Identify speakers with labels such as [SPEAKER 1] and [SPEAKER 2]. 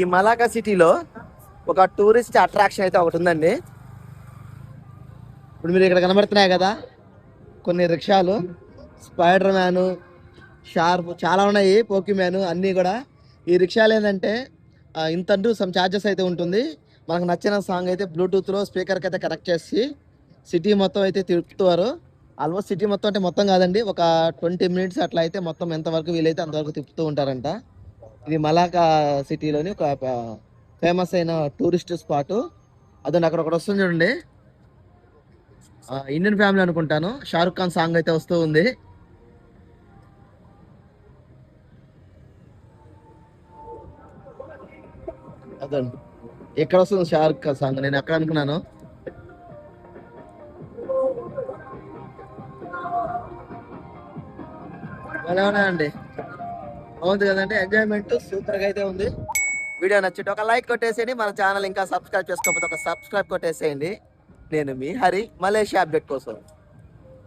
[SPEAKER 1] ఈ మలాకా సిటీలో ఒక టూరిస్ట్ అట్రాక్షన్ అయితే ఒకటి ఉందండి. ఇప్పుడు మీరు ఇక్కడ కనబడుతున్నాయి కదా కొన్ని రిక్షాలు స్పైడర్ మ్యాను షార్ప్ చాలా ఉన్నాయి పోకీ మ్యాను అన్నీ కూడా. ఈ రిక్షాలు ఏంటంటే ఇంతంటూ సమ్ ఛార్జెస్ అయితే ఉంటుంది. మనకు నచ్చిన సాంగ్ అయితే బ్లూటూత్లో స్పీకర్కి అయితే కనెక్ట్ చేసి సిటీ మొత్తం అయితే తిప్పుతారు. ఆల్మోస్ట్ సిటీ మొత్తం అంటే మొత్తం కాదండి ఒక ట్వంటీ మినిట్స్ అట్లా అయితే మొత్తం ఎంతవరకు వీలైతే అంతవరకు తిప్పుతూ ఉంటారంట. ఇది మలాకా సిటీలోని ఒక ఫేమస్ అయిన టూరిస్ట్ స్పాట్ అదండి అక్కడ ఒకటి వస్తుంది చూడండి. ఇండియన్ ఫ్యామిలీ అనుకుంటాను. షారుఖ్ ఖాన్ సాంగ్ అయితే వస్తూ ఉంది. అదండి. ఎక్కడ వస్తుంది షారుఖ్ ఖాన్ సాంగ్ నేను ఎక్కడ అనుకున్నాను. ఎలా ఉన్నాయండి? బాగుంది కదండి. ఎంజాయ్మెంట్ సూపర్గా అయితే ఉంది. వీడియో నచ్చింటే ఒక లైక్ కొట్టేసేయండి. మన ఛానల్ ఇంకా సబ్స్క్రైబ్ చేసుకోకపోతే ఒక సబ్స్క్రైబ్ కొట్టేసేయండి. నేను మీ హరి మలేషియా అప్డేట్ కోసం.